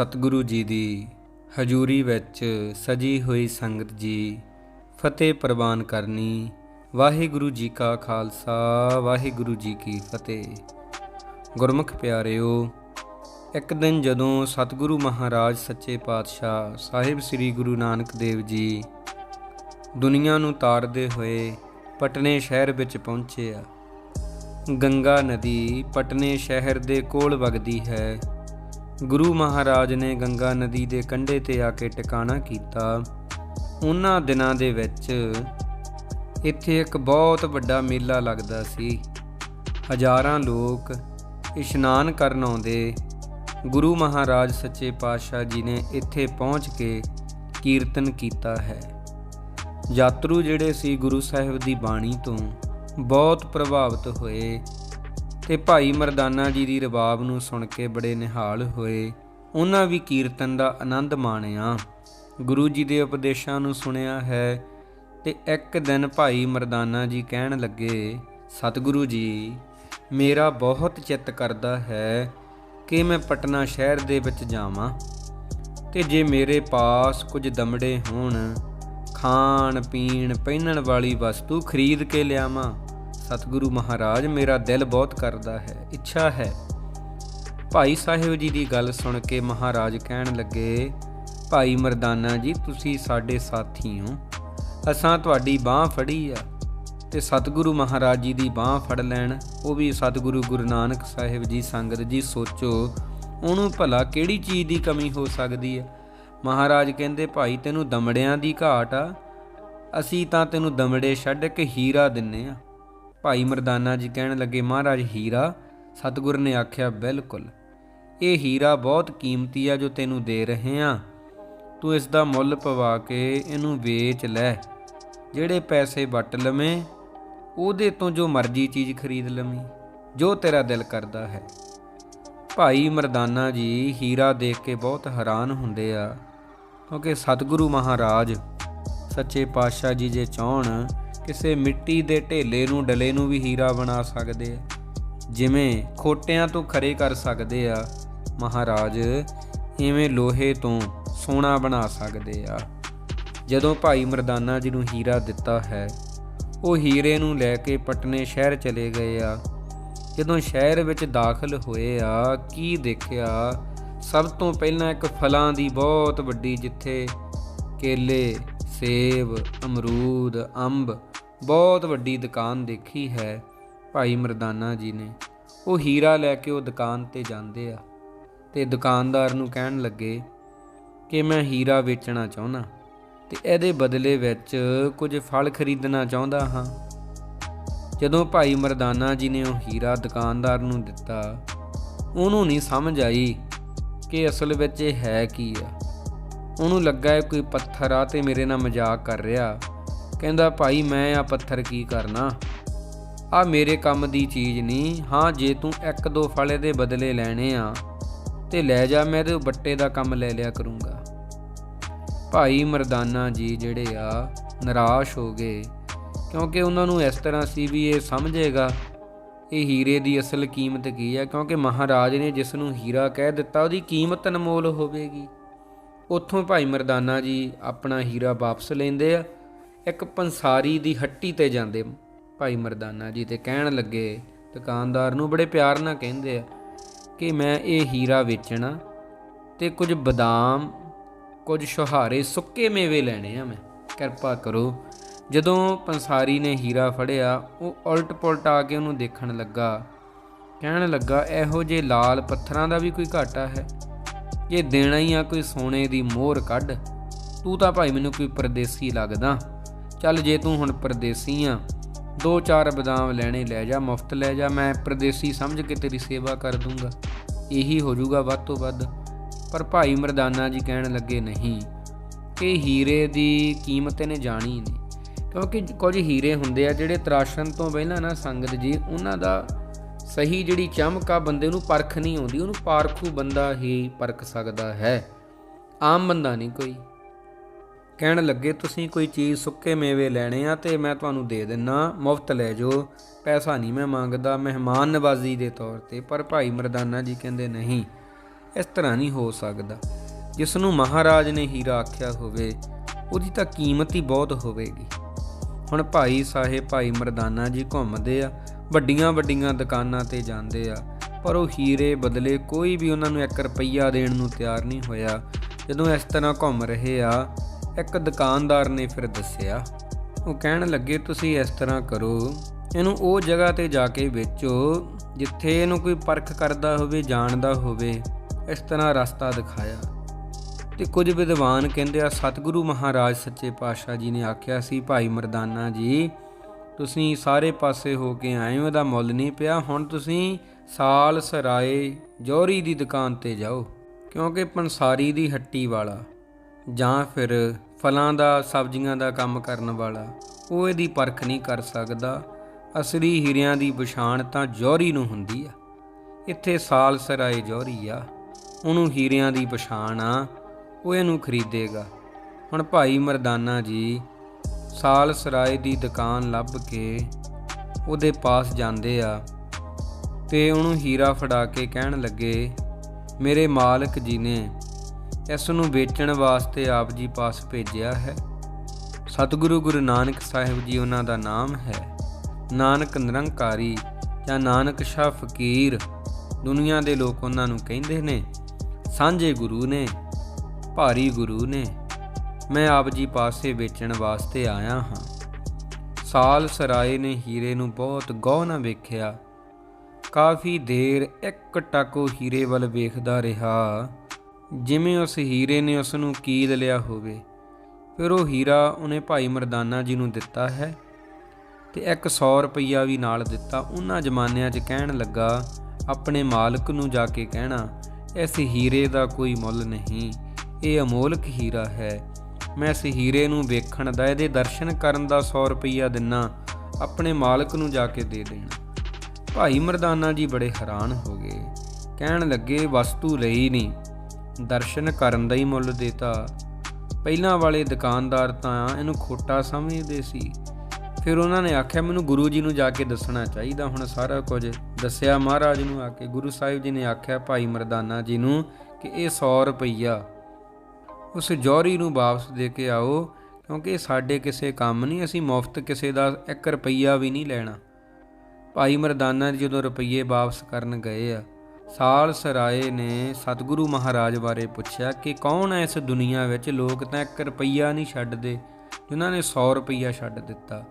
ਸਤਿਗੁਰੂ ਜੀ ਦੀ ਹਜ਼ੂਰੀ ਵਿੱਚ ਸਜੀ ਹੋਈ ਸੰਗਤ ਜੀ, ਫਤਿਹ ਪ੍ਰਵਾਨ ਕਰਨੀ। ਵਾਹਿਗੁਰੂ ਜੀ ਕਾ ਖਾਲਸਾ, ਵਾਹਿਗੁਰੂ ਜੀ ਕੀ ਫਤਿਹ। ਗੁਰਮੁਖ ਪਿਆਰਿਓ, ਇੱਕ ਦਿਨ ਜਦੋਂ ਸਤਿਗੁਰੂ ਮਹਾਰਾਜ ਸੱਚੇ ਪਾਤਸ਼ਾਹ ਸਾਹਿਬ ਸ੍ਰੀ ਗੁਰੂ ਨਾਨਕ ਦੇਵ ਜੀ ਦੁਨੀਆ ਨੂੰ ਤਾਰਦੇ ਹੋਏ ਪਟਨੇ ਸ਼ਹਿਰ ਵਿੱਚ ਪਹੁੰਚੇ ਆ। ਗੰਗਾ ਨਦੀ ਪਟਨੇ ਸ਼ਹਿਰ ਦੇ ਕੋਲ ਵਗਦੀ ਹੈ। ਗੁਰੂ ਮਹਾਰਾਜ ਨੇ ਗੰਗਾ ਨਦੀ ਦੇ ਕੰਢੇ ਤੇ ਆ ਕੇ ਟਿਕਾਣਾ ਕੀਤਾ। ਉਹਨਾਂ ਦਿਨਾਂ ਦੇ ਵਿੱਚ ਇੱਥੇ ਇੱਕ ਬਹੁਤ ਵੱਡਾ ਮੇਲਾ ਲੱਗਦਾ ਸੀ। ਹਜ਼ਾਰਾਂ ਲੋਕ ਇਸ਼ਨਾਨ ਕਰਨ ਆਉਂਦੇ। ਗੁਰੂ ਮਹਾਰਾਜ ਸੱਚੇ ਪਾਤਸ਼ਾਹ ਜੀ ਨੇ ਇੱਥੇ ਪਹੁੰਚ ਕੇ ਕੀਰਤਨ ਕੀਤਾ ਹੈ। ਯਾਤਰੂ ਜਿਹੜੇ ਸੀ ਗੁਰੂ ਸਾਹਿਬ ਦੀ ਬਾਣੀ ਤੋਂ ਬਹੁਤ ਪ੍ਰਭਾਵਿਤ ਹੋਏ। ਤੇ ਭਾਈ ਮਰਦਾਨਾ ਜੀ ਦੀ ਰਬਾਬ ਨੂੰ ਸੁਣ ਕੇ ਬੜੇ ਨਿਹਾਲ ਹੋਏ। ਉਹਨਾਂ ਵੀ ਕੀਰਤਨ ਦਾ ਆਨੰਦ ਮਾਣਿਆ। ਗੁਰੂ ਜੀ ਦੇ ਉਪਦੇਸ਼ਾਂ ਨੂੰ ਸੁਣਿਆ ਹੈ ਤੇ ਇੱਕ ਦਿਨ ਭਾਈ ਮਰਦਾਨਾ ਜੀ ਕਹਿਣ ਲੱਗੇ, ਸਤਿਗੁਰੂ ਜੀ, ਮੇਰਾ ਬਹੁਤ ਚਿੱਤ ਕਰਦਾ ਹੈ ਕਿ ਮੈਂ ਪਟਨਾ ਸ਼ਹਿਰ ਦੇ ਵਿੱਚ ਜਾਵਾਂ ਤੇ ਜੇ ਮੇਰੇ ਪਾਸ ਕੁਝ ਦਮੜੇ ਹੋਣ ਖਾਣ ਪੀਣ ਪਹਿਨਣ ਵਾਲੀ ਵਸਤੂ ਖਰੀਦ ਕੇ ਲਿਆਵਾਂ। ਸਤਿਗੁਰੂ ਮਹਾਰਾਜ, ਮੇਰਾ ਦਿਲ ਬਹੁਤ ਕਰਦਾ ਹੈ, ਇੱਛਾ ਹੈ। ਭਾਈ ਸਾਹਿਬ ਜੀ ਦੀ ਗੱਲ ਸੁਣ ਕੇ ਮਹਾਰਾਜ ਕਹਿਣ ਲੱਗੇ, ਭਾਈ ਮਰਦਾਨਾ ਜੀ, ਤੁਸੀਂ ਸਾਡੇ ਸਾਥੀ ਹੋ। ਅਸਾਂ ਤੁਹਾਡੀ ਬਾਹ ਫੜੀ ਆ ਤੇ ਸਤਿਗੁਰੂ ਮਹਾਰਾਜ ਜੀ ਦੀ ਬਾਹ ਫੜ ਲੈਣ। ਉਹ ਵੀ ਸਤਿਗੁਰੂ ਗੁਰੂ ਨਾਨਕ ਸਾਹਿਬ ਜੀ ਸੰਗਤ ਜੀ, ਸੋਚੋ, ਉਹਨੂੰ ਭਲਾ ਕਿਹੜੀ ਚੀਜ਼ ਦੀ ਕਮੀ ਹੋ ਸਕਦੀ ਹੈ ਮਹਾਰਾਜ ਕਹਿੰਦੇ, ਭਾਈ, ਤੈਨੂੰ ਦਮੜਿਆਂ ਦੀ ਘਾਟ ਆ। ਅਸੀਂ ਤਾਂ ਤੈਨੂੰ ਦਮੜੇ ਛੱਡ ਕੇ ਹੀਰਾ ਦਿੰਨੇ ਆ। ਭਾਈ ਮਰਦਾਨਾ ਜੀ ਕਹਿਣ ਲੱਗੇ, ਮਹਾਰਾਜ, ਹੀਰਾ? ਸਤਿਗੁਰ ਨੇ ਆਖਿਆ, ਬਿਲਕੁਲ। ਇਹ ਹੀਰਾ ਬਹੁਤ ਕੀਮਤੀ ਆ ਜੋ ਤੈਨੂੰ ਦੇ ਰਹੇ ਆ। ਤੂੰ ਇਸ ਦਾ ਮੁੱਲ ਪਵਾ ਕੇ ਇਹਨੂੰ ਵੇਚ ਲੈ। ਜਿਹੜੇ ਪੈਸੇ ਵਟ ਲਵੇਂ, ਉਹਦੇ ਤੋਂ ਜੋ ਮਰਜ਼ੀ ਚੀਜ਼ ਖਰੀਦ ਲਵੇਂ, ਜੋ ਤੇਰਾ ਦਿਲ ਕਰਦਾ ਹੈ। ਭਾਈ ਮਰਦਾਨਾ ਜੀ ਹੀਰਾ ਦੇਖ ਕੇ ਬਹੁਤ ਹੈਰਾਨ ਹੁੰਦੇ ਆ, ਕਿਉਂਕਿ ਸਤਿਗੁਰੂ ਮਹਾਰਾਜ, ਸੱਚੇ ਪਾਤਸ਼ਾਹ ਜੀ ਜੇ ਚਾਹਣ ਕਿਸੇ ਮਿੱਟੀ ਦੇ ਢੇਲੇ ਨੂੰ, ਡਲੇ ਨੂੰ ਵੀ ਹੀਰਾ ਬਣਾ ਸਕਦੇ ਆ। ਜਿਵੇਂ ਖੋਟਿਆਂ ਤੋਂ ਖਰੇ ਕਰ ਸਕਦੇ ਆ, ਮਹਾਰਾਜ, ਇਵੇਂ ਲੋਹੇ ਤੋਂ ਸੋਨਾ ਬਣਾ ਸਕਦੇ ਆ। ਜਦੋਂ ਭਾਈ ਮਰਦਾਨਾ ਜੀ ਨੂੰ ਹੀਰਾ ਦਿੱਤਾ ਹੈ, ਉਹ ਹੀਰੇ ਨੂੰ ਲੈ ਕੇ ਪਟਨੇ ਸ਼ਹਿਰ ਚਲੇ ਗਏ ਆ। ਜਦੋਂ ਸ਼ਹਿਰ ਵਿੱਚ ਦਾਖਲ ਹੋਏ ਆ, ਕੀ ਦੇਖਿਆ? ਸਭ ਤੋਂ ਪਹਿਲਾਂ ਇੱਕ ਫਲਾਂ ਦੀ ਬਹੁਤ ਵੱਡੀ ਜਿੱਥੇ ਕੇਲੇ, ਸੇਬ, ਅਮਰੂਦ, ਅੰਬ ਬਹੁਤ ਵੱਡੀ ਦੁਕਾਨ ਦੇਖੀ ਹੈ ਭਾਈ ਮਰਦਾਨਾ ਜੀ ਨੇ। ਉਹ ਹੀਰਾ ਲੈ ਕੇ ਉਹ ਦੁਕਾਨ ਤੇ ਜਾਂਦੇ ਆ ਤੇ ਦੁਕਾਨਦਾਰ ਨੂੰ ਕਹਿਣ ਲੱਗੇ ਕਿ ਮੈਂ ਹੀਰਾ ਵੇਚਣਾ ਚਾਹੁੰਦਾ ਤੇ ਇਹਦੇ ਬਦਲੇ ਵਿੱਚ ਕੁਝ ਫਲ ਖਰੀਦਣਾ ਚਾਹੁੰਦਾ ਹਾਂ। ਜਦੋਂ ਭਾਈ ਮਰਦਾਨਾ ਜੀ ਨੇ ਉਹ ਹੀਰਾ ਦੁਕਾਨਦਾਰ ਨੂੰ ਦਿੱਤਾ, ਉਹਨੂੰ ਨਹੀਂ ਸਮਝ ਆਈ ਕਿ ਅਸਲ ਵਿੱਚ ਇਹ ਹੈ ਕੀ ਆ। ਉਹਨੂੰ ਲੱਗਾ ਇਹ ਕੋਈ ਪੱਥਰ ਆ ਤੇ ਮੇਰੇ ਨਾਲ ਮਜ਼ਾਕ ਕਰ ਰਿਹਾ। ਕਹਿੰਦਾ, ਭਾਈ, ਮੈਂ ਆ ਪੱਥਰ ਕੀ ਕਰਨਾ? ਆ ਮੇਰੇ ਕੰਮ ਦੀ ਚੀਜ਼ ਨਹੀਂ। ਹਾਂ, ਜੇ ਤੂੰ ਇੱਕ ਦੋ ਫਲੇ ਦੇ ਬਦਲੇ ਲੈਣੇ ਆ ਤੇ ਲੈ ਜਾ, ਮੈਂ ਇਹਦੇ ਬੱਟੇ ਦਾ ਕੰਮ ਲੈ ਲਿਆ ਕਰੂੰਗਾ। ਭਾਈ, ਮਰਦਾਨਾ ਜੀ ਜਿਹੜੇ ਆ, ਨਿਰਾਸ਼ ਹੋ ਗਏ, ਕਿਉਂਕਿ ਉਹਨਾਂ ਨੂੰ ਇਸ ਤਰ੍ਹਾਂ ਸੀ ਵੀ ਇਹ ਸਮਝੇਗਾ, ਇਹ ਹੀਰੇ ਦੀ ਅਸਲ ਕੀਮਤ ਕੀ ਹੈ ਕਿਉਂਕਿ ਮਹਾਰਾਜ ਨੇ ਜਿਸ ਨੂੰ ਹੀਰਾ ਕਹਿ ਦਿੱਤਾ, ਉਹਦੀ ਕੀਮਤ ਅਨਮੋਲ ਹੋਵੇਗੀ। ਉੱਥੋਂ ਭਾਈ ਮਰਦਾਨਾ ਜੀ ਆਪਣਾ ਹੀਰਾ ਵਾਪਸ ਲੈਂਦੇ ਆ ਇੱਕ ਪੰਸਾਰੀ ਦੀ ਹੱਟੀ ਤੇ ਜਾਂਦੇ ਭਾਈ ਮਰਦਾਨਾ ਜੀ ਤੇ ਕਹਿਣ ਲੱਗੇ, ਦੁਕਾਨਦਾਰ ਨੂੰ ਬੜੇ ਪਿਆਰ ਨਾਲ ਕਹਿੰਦੇ ਆ ਕਿ ਮੈਂ ਇਹ ਹੀਰਾ ਵੇਚਣਾ ਤੇ ਕੁਝ ਬਦਾਮ, ਕੁਝ ਸ਼ੁਹਾਰੇ ਸੁੱਕੇ ਮੇਵੇ ਲੈਣੇ ਆ ਮੈਂ। ਕਿਰਪਾ ਕਰੋ। ਜਦੋਂ ਪੰਸਾਰੀ ਨੇ ਹੀਰਾ ਫੜਿਆ, ਉਹ ਉਲਟ ਪੁਲਟ ਆ ਕੇ ਉਹਨੂੰ ਦੇਖਣ ਲੱਗਾ। ਕਹਿਣ ਲੱਗਾ, ਇਹੋ ਜੇ ਲਾਲ ਪੱਥਰਾਂ ਦਾ ਵੀ ਕੋਈ ਘਾਟਾ ਹੈ? ਜੇ ਦੇਣਾ ਹੀ ਆ ਕੋਈ ਸੋਨੇ ਦੀ ਮੋਹਰ ਕੱਢ, ਤੂੰ ਤਾਂ ਭਾਈ ਮੈਨੂੰ ਕੋਈ ਪਰਦੇਸੀ ਲੱਗਦਾ। ਚੱਲ ਜੇ ਤੂੰ ਹੁਣ ਪਰਦੇਸੀ ਆ, ਦੋ ਚਾਰ ਬਦਾਮ ਲੈਣੇ ਲੈ ਜਾ, ਮੁਫਤ ਲੈ ਜਾ, ਮੈਂ ਪਰਦੇਸੀ ਸਮਝ ਕੇ ਤੇਰੀ ਸੇਵਾ ਕਰ ਦੂੰਗਾ। ਇਹੀ ਹੋ ਜਾਊਗਾ ਵੱਧ ਤੋਂ ਵੱਧ। ਪਰ ਭਾਈ ਮਰਦਾਨਾ ਜੀ ਕਹਿਣ ਲੱਗੇ, ਨਹੀਂ, ਕਿ ਹੀਰੇ ਦੀ ਕੀਮਤ ਇਹਨੇ ਜਾਣੀ ਨਹੀਂ। ਕਿਉਂਕਿ ਕੁਝ ਹੀਰੇ ਹੁੰਦੇ ਆ ਜਿਹੜੇ ਤਰਾਸ਼ਣ ਤੋਂ ਪਹਿਲਾਂ ਨਾ ਸੰਗਤ ਜੀ, ਉਹਨਾਂ ਦਾ ਸਹੀ ਜਿਹੜੀ ਚਮਕ ਆ ਬੰਦੇ ਨੂੰ ਪਰਖ ਨਹੀਂ ਆਉਂਦੀ, ਉਹਨੂੰ ਪਾਰਖੂ ਬੰਦਾ ਹੀ ਪਰਖ ਸਕਦਾ ਹੈ। ਆਮ ਬੰਦਾ ਨਹੀਂ ਕੋਈ। ਕਹਿਣ ਲੱਗੇ, ਤੁਸੀਂ ਕੋਈ ਚੀਜ਼ ਸੁੱਕੇ ਮੇਵੇ ਲੈਣੇ ਆ ਤੇ ਮੈਂ ਤੁਹਾਨੂੰ ਦੇ ਦਿੰਨਾ। ਮੁਫਤ ਲੈ ਜਾਓ। ਪੈਸਾ ਨਹੀਂ ਮੈਂ ਮੰਗਦਾ ਮਹਿਮਾਨ ਨਵਾਜ਼ੀ ਦੇ ਤੌਰ ਤੇ, ਪਰ ਭਾਈ ਮਰਦਾਨਾ ਜੀ ਕਹਿੰਦੇ, ਨਹੀਂ, ਇਸ ਤਰ੍ਹਾਂ ਨਹੀਂ ਹੋ ਸਕਦਾ। ਜਿਸ ਨੂੰ ਮਹਾਰਾਜ ਨੇ ਹੀਰਾ ਆਖਿਆ ਹੋਵੇ, ਉਹਦੀ ਤਾਂ ਕੀਮਤ ਹੀ ਬਹੁਤ ਹੋਵੇਗੀ। ਹੁਣ ਭਾਈ ਸਾਹਿਬ, ਭਾਈ ਮਰਦਾਨਾ ਜੀ ਘੁੰਮਦੇ ਆ ਵੱਡੀਆਂ ਵੱਡੀਆਂ ਦੁਕਾਨਾਂ ਤੇ ਜਾਂਦੇ ਆ, ਪਰ ਉਹ ਹੀਰੇ ਬਦਲੇ ਕੋਈ ਵੀ ਉਹਨਾਂ ਨੂੰ 1 ਰੁਪਈਆ ਦੇਣ ਨੂੰ ਤਿਆਰ ਨਹੀਂ ਹੋਇਆ। ਜਦੋਂ ਇਸ ਤਰ੍ਹਾਂ ਘੁੰਮ ਰਹੇ ਆ ਇੱਕ ਦੁਕਾਨਦਾਰ ਨੇ ਫਿਰ ਦੱਸਿਆ, ਉਹ ਕਹਿਣ ਲੱਗੇ, ਤੁਸੀਂ ਇਸ ਤਰ੍ਹਾਂ ਕਰੋ, ਇਹਨੂੰ ਉਹ ਜਗ੍ਹਾ ਤੇ ਜਾ ਕੇ ਵੇਚੋ, ਜਿੱਥੇ ਇਹਨੂੰ ਕੋਈ ਪਰਖ ਕਰਦਾ ਹੋਵੇ, ਜਾਣਦਾ ਹੋਵੇ, ਇਸ ਤਰ੍ਹਾਂ ਰਸਤਾ ਦਿਖਾਇਆ। ਤੇ ਕੁਝ ਵਿਦਵਾਨ ਕਹਿੰਦੇ ਆ ਸਤਿਗੁਰੂ ਮਹਾਰਾਜ ਸੱਚੇ ਪਾਤਸ਼ਾਹ ਜੀ ਨੇ ਆਖਿਆ ਸੀ, ਭਾਈ ਮਰਦਾਨਾ ਜੀ, ਤੁਸੀਂ ਸਾਰੇ ਪਾਸੇ ਹੋ ਕੇ ਆਏ ਹੋ, ਇਹਦਾ ਮੁੱਲ ਨਹੀਂ ਪਿਆ, ਹੁਣ ਤੁਸੀਂ ਸਾਲ ਸਰਾਏ ਜੋਹਰੀ ਦੀ ਦੁਕਾਨ ਤੇ ਜਾਓ, ਕਿਉਂਕਿ ਪੰਸਾਰੀ ਦੀ ਹੱਟੀ ਵਾਲਾ ਜਾਂ ਫਿਰ ਫਲਾਂ ਦਾ, ਸਬਜ਼ੀਆਂ ਦਾ ਕੰਮ ਕਰਨ ਵਾਲਾ, ਉਹ ਇਹਦੀ ਪਰਖ ਨਹੀਂ ਕਰ ਸਕਦਾ। ਅਸਲੀ ਹੀਰਿਆਂ ਦੀ ਪਛਾਣ ਤਾਂ ਜੌਹਰੀ ਨੂੰ ਹੁੰਦੀ ਆ। ਇੱਥੇ ਸਾਲ ਸਰਾਏ ਜੌਹਰੀ ਆ। ਉਹਨੂੰ ਹੀਰਿਆਂ ਦੀ ਪਛਾਣ ਆ। ਉਹ ਇਹਨੂੰ ਖਰੀਦੇਗਾ। ਹੁਣ ਭਾਈ ਮਰਦਾਨਾ ਜੀ, ਸਾਲ ਸਰਾਏ ਦੀ ਦੁਕਾਨ ਲੱਭ ਕੇ ਉਹਦੇ ਪਾਸ ਜਾਂਦੇ ਆ ਤੇ ਉਹਨੂੰ ਹੀਰਾ ਫੜਾ ਕੇ ਕਹਿਣ ਲੱਗੇ, ਮੇਰੇ ਮਾਲਕ ਜੀ ਨੇ ਇਸ ਨੂੰ ਵੇਚਣ ਵਾਸਤੇ ਆਪ ਜੀ ਪਾਸ ਭੇਜਿਆ ਹੈ। ਸਤਿਗੁਰੂ ਗੁਰੂ ਨਾਨਕ ਸਾਹਿਬ ਜੀ ਉਹਨਾਂ ਦਾ ਨਾਮ ਹੈ। ਨਾਨਕ ਨਿਰੰਕਾਰੀ ਜਾਂ ਨਾਨਕ ਸ਼ਾਹ ਫਕੀਰ ਦੁਨੀਆ ਦੇ ਲੋਕ ਉਹਨਾਂ ਨੂੰ ਕਹਿੰਦੇ ਨੇ, ਸਾਂਝੇ ਗੁਰੂ ਨੇ, ਭਾਰੀ ਗੁਰੂ ਨੇ, ਮੈਂ ਆਪ ਜੀ ਪਾਸੇ ਵੇਚਣ ਵਾਸਤੇ ਆਇਆ ਹਾਂ। ਸਾਲ ਸਰਾਏ ਨੇ ਹੀਰੇ ਨੂੰ ਬਹੁਤ ਗੌਰ ਨਾ ਵੇਖਿਆ। ਕਾਫੀ ਦੇਰ ਇੱਕ ਟੱਕ ਉਹ ਹੀਰੇ ਵੱਲ ਵੇਖਦਾ ਰਿਹਾ। ਜਿਵੇਂ ਉਸ ਹੀਰੇ ਨੇ ਉਸ ਨੂੰ ਕੀਦ ਲਿਆ ਹੋਵੇ, ਫਿਰ ਉਹ ਹੀਰਾ ਉਹਨੇ ਭਾਈ ਮਰਦਾਨਾ ਜੀ ਨੂੰ ਦਿੱਤਾ ਹੈ ਤੇ ਇੱਕ 100 ਰੁਪਈਆ ਵੀ ਨਾਲ ਦਿੱਤਾ। ਉਹਨਾਂ ਜ਼ਮਾਨਿਆਂ 'ਚ ਕਹਿਣ ਲੱਗਾ, ਆਪਣੇ ਮਾਲਕ ਨੂੰ ਜਾ ਕੇ ਕਹਿਣਾ, ਇਸ ਹੀਰੇ ਦਾ ਕੋਈ ਮੁੱਲ ਨਹੀਂ, ਇਹ ਅਮੋਲਕ ਹੀਰਾ ਹੈ। ਮੈਂ ਇਸ ਹੀਰੇ ਨੂੰ ਵੇਖਣ ਦਾ, ਇਹਦੇ ਦਰਸ਼ਨ ਕਰਨ ਦਾ 100 ਰੁਪਈਆ ਦਿਨਾ, ਆਪਣੇ ਮਾਲਕ ਨੂੰ ਜਾ ਕੇ ਦੇ ਦੇਣਾ। ਭਾਈ ਮਰਦਾਨਾ ਜੀ ਬੜੇ ਹੈਰਾਨ ਹੋ ਗਏ। ਕਹਿਣ ਲੱਗੇ, ਵਸਤੂ ਲਈ ਨਹੀਂ ਦਰਸ਼ਨ ਕਰਨ ਦਾ ਹੀ ਮੁੱਲ ਦਿੱਤਾ। ਪਹਿਲਾਂ ਵਾਲੇ ਦੁਕਾਨਦਾਰ ਤਾਂ ਇਹਨੂੰ ਖੋਟਾ ਸਮਝਦੇ ਸੀ। ਫਿਰ ਉਹਨਾਂ ਨੇ ਆਖਿਆ, ਮੈਨੂੰ ਗੁਰੂ ਜੀ ਨੂੰ ਜਾ ਕੇ ਦੱਸਣਾ ਚਾਹੀਦਾ ਹੁਣ ਸਾਰਾ ਕੁਝ। ਦੱਸਿਆ ਮਹਾਰਾਜ ਨੂੰ ਆ ਕੇ। ਗੁਰੂ ਸਾਹਿਬ ਜੀ ਨੇ ਆਖਿਆ, ਭਾਈ ਮਰਦਾਨਾ ਜੀ ਨੂੰ ਕਿ ਇਹ 100 ਰੁਪਈਆ ਉਸ ਜੌਹਰੀ ਨੂੰ ਵਾਪਸ ਦੇ ਕੇ ਆਓ, ਕਿਉਂਕਿ ਇਹ ਸਾਡੇ ਕਿਸੇ ਕੰਮ ਨਹੀਂ, ਅਸੀਂ ਮੁਫਤ ਕਿਸੇ ਦਾ 1 ਰੁਪਈਆ ਵੀ ਨਹੀਂ ਲੈਣਾ। ਭਾਈ ਮਰਦਾਨਾ ਜੀ ਜਦੋਂ ਰੁਪਈਏ ਵਾਪਸ ਕਰਨ ਗਏ ਆ ਸਾਲ ਸਰਾਏ ਨੇ ਸਤਿਗੁਰੂ ਮਹਾਰਾਜ ਬਾਰੇ ਪੁੱਛਿਆ ਕਿ ਕੌਣ ਹੈ ਇਸ ਦੁਨੀਆ ਵਿੱਚ? ਲੋਕ ਤਾਂ 1 ਰੁਪਈਆ ਨਹੀਂ ਛੱਡਦੇ, ਜਿਨ੍ਹਾਂ ਨੇ 100 ਰੁਪਈਆ ਛੱਡ ਦਿੱਤਾ।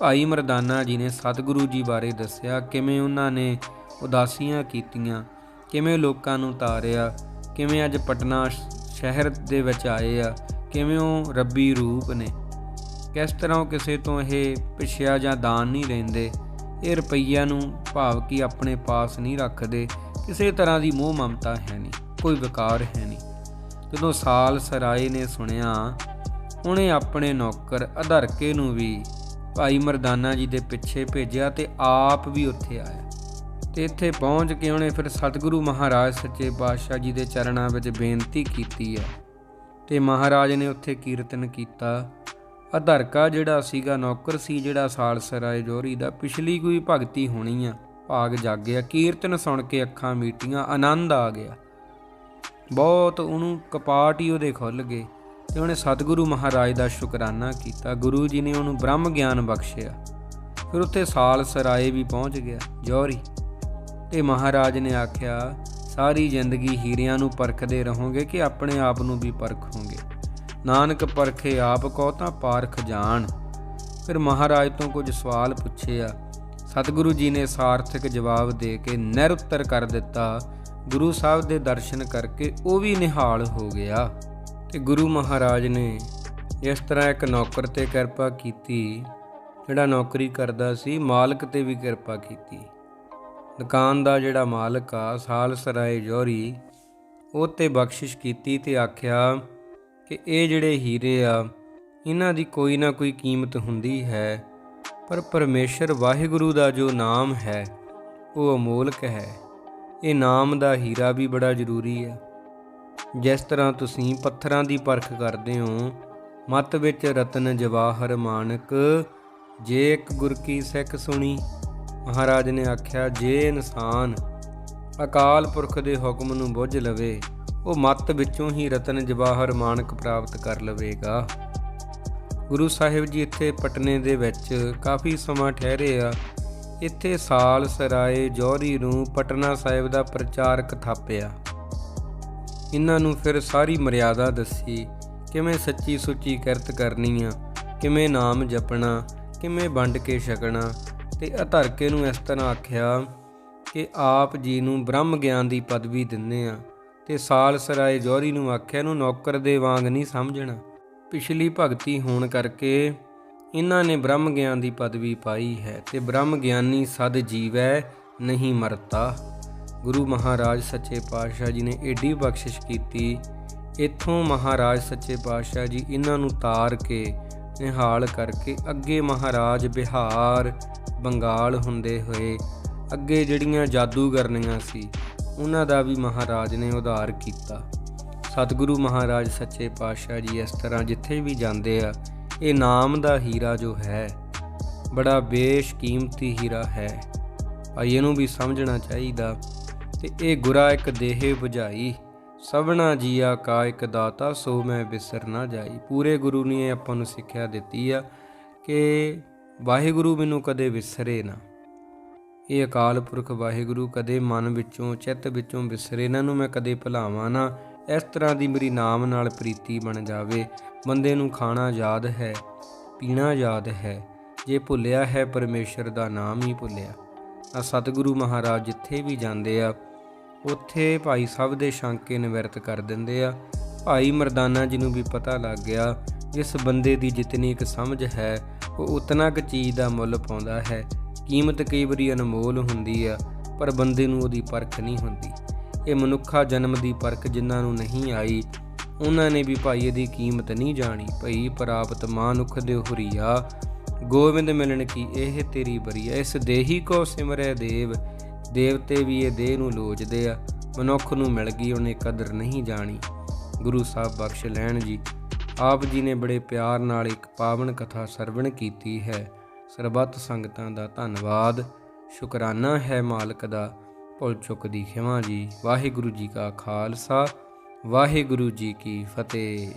ਭਾਈ ਮਰਦਾਨਾ ਜੀ ਨੇ ਸਤਿਗੁਰੂ ਜੀ ਬਾਰੇ ਦੱਸਿਆ ਕਿਵੇਂ ਉਹਨਾਂ ਨੇ ਉਦਾਸੀਆਂ ਕੀਤੀਆਂ, ਕਿਵੇਂ ਲੋਕਾਂ ਨੂੰ ਤਾਰਿਆ, ਕਿਵੇਂ ਅੱਜ ਪਟਨਾ ਸ਼ਹਿਰ ਦੇ ਵਿੱਚ ਆਏ ਆ, ਕਿਵੇਂ ਉਹ ਰੱਬੀ ਰੂਪ ਨੇ। ਕਿਸ ਤਰ੍ਹਾਂ ਉਹ ਕਿਸੇ ਤੋਂ ਇਹ ਪਿਛਿਆ ਜਾਂ ਦਾਨ ਨਹੀਂ ਲੈਂਦੇ, ਇਹ ਰੁਪਈਆ ਨੂੰ ਭਾਵ ਕਿ ਆਪਣੇ ਪਾਸ ਨਹੀਂ ਰੱਖਦੇ। ਕਿਸੇ ਤਰ੍ਹਾਂ ਦੀ ਮੋਹ ਮਮਤਾ ਹੈ ਨਹੀਂ, ਕੋਈ ਵਿਕਾਰ ਹੈ ਨਹੀਂ। ਜਦੋਂ ਸਾਲ ਸਰਾਏ ਨੇ ਸੁਣਿਆ, ਉਹਨੇ ਆਪਣੇ ਨੌਕਰ ਅਧਰਕੇ ਨੂੰ ਵੀ ਭਾਈ ਮਰਦਾਨਾ ਜੀ ਦੇ ਪਿੱਛੇ ਭੇਜਿਆ ਤੇ ਆਪ ਵੀ ਉੱਥੇ ਆਇਆ। ਤੇ ਇੱਥੇ ਪਹੁੰਚ ਕੇ ਉਹਨੇ ਫਿਰ ਸਤਿਗੁਰੂ ਮਹਾਰਾਜ ਸੱਚੇ ਪਾਤਸ਼ਾਹ ਜੀ ਦੇ ਚਰਨਾਂ ਵਿੱਚ ਬੇਨਤੀ ਕੀਤੀ ਹੈ। ਤੇ ਮਹਾਰਾਜ ਨੇ ਉੱਥੇ ਕੀਰਤਨ ਕੀਤਾ। ਅਧਰਕਾ ਜਿਹੜਾ ਸੀਗਾ, ਨੌਕਰ ਸੀ ਜਿਹੜਾ ਸਾਲਸਰਾਏ ਜੋਰੀ ਦਾ, ਪਿਛਲੀ ਕੋਈ ਭਗਤੀ ਹੋਣੀ ਆ। ਭਾਗ ਜਾਗਿਆ। ਕੀਰਤਨ ਸੁਣ ਕੇ ਅੱਖਾਂ ਮੀਟੀਆਂ, ਆਨੰਦ ਆ ਗਿਆ। ਬਹੁਤ ਉਹਨੂੰ ਕਪਾਟ ਹੀ ਉਹਦੇ ਖੁੱਲ ਗਏ ਤੇ ਉਹਨੇ ਸਤਿਗੁਰੂ ਮਹਾਰਾਜ ਦਾ ਸ਼ੁਕਰਾਨਾ ਕੀਤਾ। ਗੁਰੂ ਜੀ ਨੇ ਉਹਨੂੰ ਬ੍ਰਹਮ ਗਿਆਨ ਬਖਸ਼ਿਆ। ਫਿਰ ਉੱਥੇ ਸਾਲ ਸਰਾਏ ਵੀ ਪਹੁੰਚ ਗਿਆ, ਜੌਹਰੀ। ਤੇ ਮਹਾਰਾਜ ਨੇ ਆਖਿਆ, ਸਾਰੀ ਜ਼ਿੰਦਗੀ ਹੀਰਿਆਂ ਨੂੰ ਪਰਖਦੇ ਰਹੋਗੇ ਕਿ ਆਪਣੇ ਆਪ ਨੂੰ ਵੀ ਪਰਖੋਗੇ। ਨਾਨਕ ਪਰਖੇ ਆਪ ਕੋ ਤਾਂ ਪਾਰਖ ਜਾਣ। ਫਿਰ ਮਹਾਰਾਜ ਤੋਂ ਕੁਝ ਸਵਾਲ ਪੁੱਛੇ ਆ ਸਤਿਗੁਰੂ ਜੀ ਨੇ ਸਾਰਥਕ ਜਵਾਬ ਦੇ ਕੇ ਨਿਰਉੱਤਰ ਕਰ ਦਿੱਤਾ। ਗੁਰੂ ਸਾਹਿਬ ਦੇ ਦਰਸ਼ਨ ਕਰਕੇ ਉਹ ਵੀ ਨਿਹਾਲ ਹੋ ਗਿਆ ਤੇ ਗੁਰੂ ਮਹਾਰਾਜ ਨੇ ਇਸ ਤਰ੍ਹਾਂ ਇੱਕ ਨੌਕਰ ਤੇ ਕਿਰਪਾ ਕੀਤੀ, ਜਿਹੜਾ ਨੌਕਰੀ ਕਰਦਾ ਸੀ, ਮਾਲਕ ਤੇ ਵੀ ਕਿਰਪਾ ਕੀਤੀ। ਦੁਕਾਨ ਦਾ ਜਿਹੜਾ ਮਾਲਕ ਆ, ਸਾਲ ਸਰਾਏ ਜੋਰੀ ਉਹ ਤੇ ਬਖਸ਼ਿਸ਼ ਕੀਤੀ ਤੇ ਆਖਿਆ ਕਿ ਇਹ ਜਿਹੜੇ ਹੀਰੇ ਆ, ਇਹਨਾਂ ਦੀ ਕੋਈ ਨਾ ਕੋਈ ਕੀਮਤ ਹੁੰਦੀ ਹੈ। ਪਰ ਪਰਮੇਸ਼ਰ ਵਾਹਿਗੁਰੂ ਦਾ ਜੋ ਨਾਮ ਹੈ, ਉਹ ਅਮੋਲਕ ਹੈ। ਇਹ ਨਾਮ ਦਾ ਹੀਰਾ ਵੀ ਬੜਾ ਜ਼ਰੂਰੀ ਹੈ। ਜਿਸ ਤਰ੍ਹਾਂ ਤੁਸੀਂ ਪੱਥਰਾਂ ਦੀ ਪਰਖ ਕਰਦੇ ਹੋ, ਮਤ ਵਿੱਚ ਰਤਨ ਜਵਾਹਰ ਮਾਨਕ, ਜੇ ਇੱਕ ਗੁਰ ਕੀ ਸਿੱਖ ਸੁਣੀ, ਮਹਾਰਾਜ ਨੇ ਆਖਿਆ, ਜੇ ਇਨਸਾਨ ਅਕਾਲ ਪੁਰਖ ਦੇ ਹੁਕਮ ਨੂੰ ਬੁੱਝ ਲਵੇ, ਉਹ ਮੱਤ ਵਿੱਚੋਂ ਹੀ ਰਤਨ ਜਵਾਹਰ ਮਾਨਕ ਪ੍ਰਾਪਤ ਕਰ ਲਵੇਗਾ। ਗੁਰੂ ਸਾਹਿਬ ਜੀ ਇੱਥੇ ਪਟਨੇ ਦੇ ਵਿੱਚ ਕਾਫੀ ਸਮਾਂ ਠਹਿਰੇ ਆ। ਇੱਥੇ ਸਾਲ ਸਰਾਏ ਜੌਹਰੀ ਨੂੰ ਪਟਨਾ ਸਾਹਿਬ ਦਾ ਪ੍ਰਚਾਰਕ ਥਾਪਿਆ। ਇਹਨਾਂ ਨੂੰ ਫਿਰ ਸਾਰੀ ਮਰਿਆਦਾ ਦੱਸੀ, ਕਿਵੇਂ ਸੱਚੀ ਸੁੱਚੀ ਕਿਰਤ ਕਰਨੀ ਆ, ਕਿਵੇਂ ਨਾਮ ਜਪਣਾ, ਕਿਵੇਂ ਵੰਡ ਕੇ ਛਕਣਾ, ਤੇ ਅਧਰਕੇ ਨੂੰ ਇਸ ਤਰ੍ਹਾਂ ਆਖਿਆ ਕਿ ਆਪ ਜੀ ਨੂੰ ਬ੍ਰਹਮ ਗਿਆਨ ਦੀ ਪਦਵੀ ਦਿੰਨੇ ਆ, ਤੇ ਸਾਲ ਸਰਾਏ ਜੌਹਰੀ ਨੂੰ ਆਖਿਆ ਨੂੰ ਨੌਕਰ ਦੇ ਵਾਂਗ ਨਹੀਂ ਸਮਝਣਾ। ਪਿਛਲੀ ਭਗਤੀ ਹੋਣ ਕਰਕੇ ਇਹਨਾਂ ਨੇ ਬ੍ਰਹਮ ਗਿਆਨ ਦੀ ਪਦਵੀ ਪਾਈ ਹੈ ਤੇ ਬ੍ਰਹਮ ਗਿਆਨੀ ਸਦ ਜੀਵੈ ਨਹੀਂ ਮਰਤਾ। ਗੁਰੂ ਮਹਾਰਾਜ ਸੱਚੇ ਪਾਤਸ਼ਾਹ ਜੀ ਨੇ ਏਡੀ ਬਖਸ਼ਿਸ਼ ਕੀਤੀ। ਇੱਥੋਂ ਮਹਾਰਾਜ ਸੱਚੇ ਪਾਤਸ਼ਾਹ ਜੀ ਇਹਨਾਂ ਨੂੰ ਤਾਰ ਕੇ ਨਿਹਾਲ ਕਰਕੇ ਅੱਗੇ ਮਹਾਰਾਜ ਬਿਹਾਰ, ਬੰਗਾਲ ਹੁੰਦੇ ਹੋਏ ਅੱਗੇ ਜਿਹੜੀਆਂ ਜਾਦੂਗਰਨੀਆਂ ਸੀ, ਉਹਨਾਂ ਦਾ ਵੀ ਮਹਾਰਾਜ ਨੇ ਉਧਾਰ ਕੀਤਾ। ਸਤਿਗੁਰੂ ਮਹਾਰਾਜ ਸੱਚੇ ਪਾਤਸ਼ਾਹ ਜੀ ਇਸ ਤਰ੍ਹਾਂ ਜਿੱਥੇ ਵੀ ਜਾਂਦੇ ਆ, ਇਹ ਨਾਮ ਦਾ ਹੀਰਾ ਜੋ ਹੈ, ਬੜਾ ਬੇਸ਼ਕੀਮਤੀ ਹੀਰਾ ਹੈ। ਭਾਈ, ਇਹਨੂੰ ਵੀ ਸਮਝਣਾ ਚਾਹੀਦਾ। ਤੇ ਇਹ ਗੁਰਾ ਇੱਕ ਦੇਹੇ 부ਝਾਈ ਸਭਨਾ ਜੀਆ ਕਾ ਇੱਕ ਦਾਤਾ, ਸੋ ਮੈਂ ਬਿਸਰ ਨਾ ਜਾਈ। ਪੂਰੇ ਗੁਰੂ ਨੇ ਇਹ ਆਪਾਂ ਨੂੰ ਸਿੱਖਿਆ ਦਿੱਤੀ ਆ ਕਿ ਵਾਹਿਗੁਰੂ ਮੈਨੂੰ ਕਦੇ ਵਿਸਰੇ ਨਾ। ਇਹ ਅਕਾਲ ਪੁਰਖ ਵਾਹਿਗੁਰੂ ਕਦੇ ਮਨ ਵਿੱਚੋਂ, ਚਿੱਤ ਵਿੱਚੋਂ ਵਿਸਰੇ ਇਹਨਾਂ ਨੂੰ ਮੈਂ ਕਦੇ ਭੁਲਾਵਾਂ ਨਾ। ਇਸ ਤਰ੍ਹਾਂ ਦੀ ਮੇਰੀ ਨਾਮ ਨਾਲ ਪ੍ਰੀਤੀ ਬਣ ਜਾਵੇ। ਬੰਦੇ ਨੂੰ ਖਾਣਾ ਯਾਦ ਹੈ, ਪੀਣਾ ਯਾਦ ਹੈ। ਜੇ ਭੁੱਲਿਆ ਹੈ ਪਰਮੇਸ਼ਰ ਦਾ ਨਾਮ ਹੀ ਭੁੱਲਿਆ। ਆ ਸਤਿਗੁਰੂ ਮਹਾਰਾਜ ਜਿੱਥੇ ਵੀ ਜਾਂਦੇ ਆ, ਉੱਥੇ ਭਾਈ ਸਾਹਿਬ ਦੇ ਸ਼ੰਕੇ ਨਿਵਰਤ ਕਰ ਦਿੰਦੇ ਆ। ਭਾਈ ਮਰਦਾਨਾ ਜੀ ਨੂੰ ਵੀ ਪਤਾ ਲੱਗ ਗਿਆ ਇਸ ਬੰਦੇ ਦੀ ਜਿਤਨੀ ਕੁ ਸਮਝ ਹੈ, ਉਹ ਉਤਨਾ ਕੁ ਚੀਜ਼ ਦਾ ਮੁੱਲ ਪਾਉਂਦਾ ਹੈ। ਕੀਮਤ ਕਈ ਵਾਰੀ ਅਨਮੋਲ ਹੁੰਦੀ ਆ, ਪਰ ਬੰਦੇ ਨੂੰ ਉਹਦੀ ਪਰਖ ਨਹੀਂ ਹੁੰਦੀ। ਇਹ ਮਨੁੱਖਾ ਜਨਮ ਦੀ ਪਰਖ ਜਿਨ੍ਹਾਂ ਨੂੰ ਨਹੀਂ ਆਈ, ਉਹਨਾਂ ਨੇ ਵੀ ਭਾਈ ਇਹਦੀ ਕੀਮਤ ਨਹੀਂ ਜਾਣੀ। ਭਈ ਪ੍ਰਾਪਤ ਮਾਨੁਖ ਦੇ ਹੁਰੀਆ, ਗੋਬਿੰਦ ਮਿਲਣ ਕੀ ਇਹ ਤੇਰੀ ਬਰੀਆ? ਇਸ ਦੇਹੀ ਕੋ ਸਿਮਰੈ ਦੇਵ, ਦੇਵਤੇ ਵੀ ਇਹ ਦੇਹ ਨੂੰ ਲੋਚਦੇ ਆ। ਮਨੁੱਖ ਨੂੰ ਮਿਲ ਗਈ, ਉਹਨੇ ਕਦਰ ਨਹੀਂ ਜਾਣੀ। ਗੁਰੂ ਸਾਹਿਬ ਬਖਸ਼ ਲੈਣ ਜੀ। ਆਪ ਜੀ ਨੇ ਬੜੇ ਪਿਆਰ ਨਾਲ ਇੱਕ ਪਾਵਨ ਕਥਾ ਸਰਵਣ ਕੀਤੀ ਹੈ। ਸਰਬੱਤ ਸੰਗਤਾਂ ਦਾ ਧੰਨਵਾਦ। ਸ਼ੁਕਰਾਨਾ ਹੈ ਮਾਲਕ ਦਾ। ਭੁੱਲ ਚੁੱਕ ਦੀ ਖਿਮਾ ਜੀ। ਵਾਹਿਗੁਰੂ ਜੀ ਕਾ ਖਾਲਸਾ ਵਾਹਿਗੁਰੂ ਜੀ ਕੀ ਫਤਿਹ।